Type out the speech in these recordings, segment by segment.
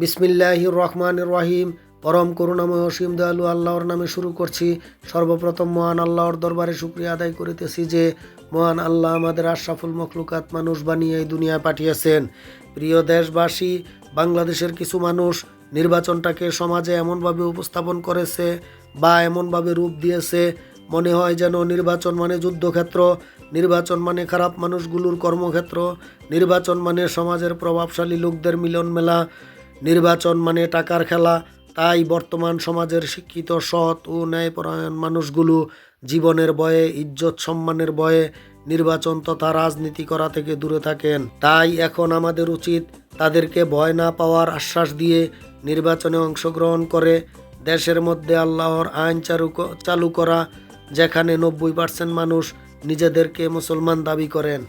বিসমিল্লাহ রহমান রহিম। পরম করুণাময় অসীম দয়ালু আল্লাহর নামে শুরু করছি। সর্বপ্রথম মহান আল্লাহর দরবারে শুক্রিয়া আদায় করিতেছি যে, মহান আল্লাহ আমাদের আশরাফুল মখলুকাত মানুষ বানিয়ে এই দুনিয়ায় পাঠিয়েছেন। প্রিয় দেশবাসী, বাংলাদেশের কিছু মানুষ নির্বাচনটাকে সমাজে এমনভাবে উপস্থাপন করেছে বা এমনভাবে রূপ দিয়েছে, মনে হয় যেন নির্বাচন মানে যুদ্ধক্ষেত্র, নির্বাচন মানে খারাপ মানুষগুলোর কর্মক্ষেত্র, নির্বাচন মানে সমাজের প্রভাবশালী লোকদের মিলন মেলা নির্বাচন মানে টাকার খেলা। তাই বর্তমান সমাজের শিক্ষিত, সৎ ও ন্যায়পরায়ণ মানুষগুলো জীবনের বয়ে, ইজ্জত, সম্মানের বয়ে নির্বাচন তথা রাজনীতি করা থেকে দূরে থাকেন। তাই এখন আমাদের উচিত তাদেরকে ভয় না পাওয়ার আশ্বাস দিয়ে নির্বাচনে অংশগ্রহণ করে। দেশের মধ্যে আল্লাহর আইন চালু চালু করা, যেখানে নব্বই পার্সেন্ট মানুষ নিজেদেরকে মুসলমান দাবি করেন।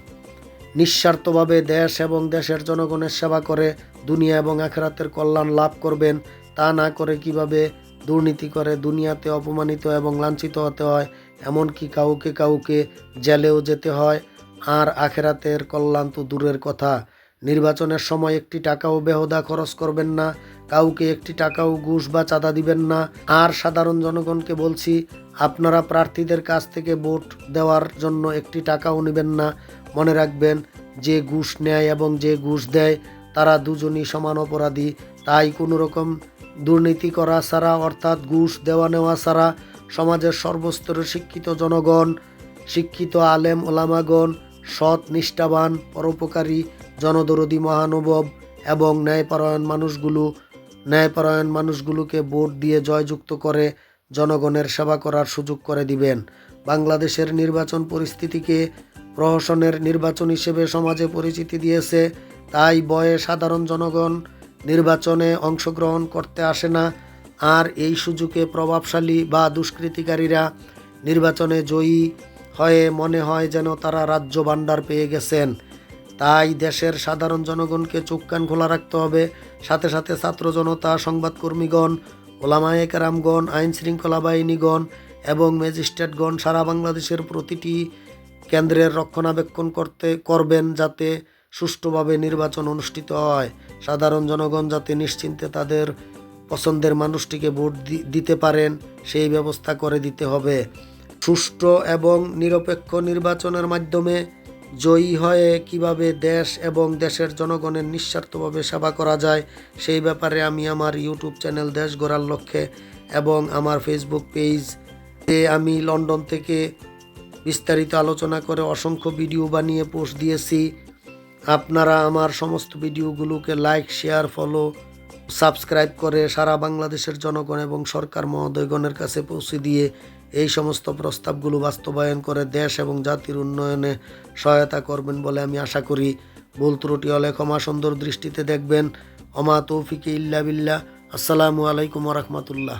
নিঃস্বার্থভাবে দেশ এবং দেশের জনগণের সেবা করে, দুনিয়া এবং আখেরাতের কল্যাণ লাভ করবেন। তা না করে কীভাবে দুর্নীতি করে, দুনিয়াতে অপমানিত এবং লাঞ্ছিত হতে হয়, এমনকি কাউকে কাউকে জেলেও যেতে হয়। আর আখেরাতের কল্যাণ তো দূরের কথা। নির্বাচনের সময় একটি টাকাও বেহদা খরচ করবেন না, কাউকে একটি টাকাও ঘুষ বা চাঁদা দিবেন না। আর সাধারণ জনগণকে বলছি, আপনারা প্রার্থীদের কাছ থেকে ভোট দেওয়ার জন্য একটি টাকাও নেবেন না। মনে রাখবেন, যে ঘুষ নেয় এবং যে ঘুষ দেয়, তারা দুজনই সমান অপরাধী। তাই কোনো রকম দুর্নীতি করা ছাড়া, অর্থাৎ ঘুষ দেওয়া নেওয়া ছাড়া, সমাজের সর্বস্তরের শিক্ষিত জনগণ, শিক্ষিত আলেম ওলামাগণ, সৎ, নিষ্ঠাবান, পরোপকারী, জনদরদী মহানুভব এবং ন্যায়পরায়ণ মানুষগুলো, ন্যায়পরায়ণ মানুষগুলোকে ভোট দিয়ে জয়যুক্ত করে জনগণের সেবা করার সুযোগ করে দিবেন। বাংলাদেশের নির্বাচন পরিস্থিতিকে প্রহসনের নির্বাচন হিসেবে সমাজে পরিচিতি দিয়েছে, তাই বয়ে সাধারণ জনগণ নির্বাচনে অংশগ্রহণ করতে আসে না। আর এই সুযোগে প্রভাবশালী বা দুষ্কৃতিকারীরা নির্বাচনে জয়ী হয়ে মনে হয় যেন তারা রাজ্য ভাণ্ডার পেয়ে গেছেন। তাই দেশের সাধারণ জনগণকে চোখ কান খোলা রাখতে হবে। সাথে সাথে ছাত্র জনতা, সংবাদকর্মীগণ, ওলামায়ে কেরামগণ আইন শৃঙ্খলা বাহিনীগণ এবং ম্যাজিস্ট্রেটগণ সারা বাংলাদেশের প্রতিটি কেন্দ্রের রক্ষণাবেক্ষণ করতে করবেন যাতে সুষ্ঠুভাবে নির্বাচন অনুষ্ঠিত হয়। সাধারণ জনগণ যাতে নিশ্চিন্তে তাদের পছন্দের মানুষটিকে ভোট দিতে পারেন, সেই ব্যবস্থা করে দিতে হবে। সুষ্ঠু এবং নিরপেক্ষ নির্বাচনের মাধ্যমে জয়ী হয়ে কীভাবে দেশ এবং দেশের জনগণের নিঃস্বার্থভাবে সেবা করা যায়, সেই ব্যাপারে আমি আমার ইউটিউব চ্যানেল দেশ গড়ার লক্ষ্যে এবং আমার ফেসবুক পেজ আমি লন্ডন থেকে বিস্তারিত আলোচনা করে অসংখ্য ভিডিও বানিয়ে পোস্ট দিয়েছি। আপনারা আমার সমস্ত ভিডিওগুলোকে লাইক শেয়ার ফলো সাবস্ক্রাইব করে সারা বাংলাদেশের জনগণ এবং সরকার মহোদয়গণের কাছে পৌঁছে দিয়ে এই সমস্ত প্রস্তাবগুলো বাস্তবায়ন করে দেশ এবং জাতির উন্নয়নে সহায়তা করবেন বলে আমি আশা করি। ভুল ত্রুটি হলে ক্ষমা সুন্দর দৃষ্টিতে দেখবেন। অমা তৌফিকে ইল্লা বিল্লাহ। আসসালামু আলাইকুম রহমতুল্লাহ।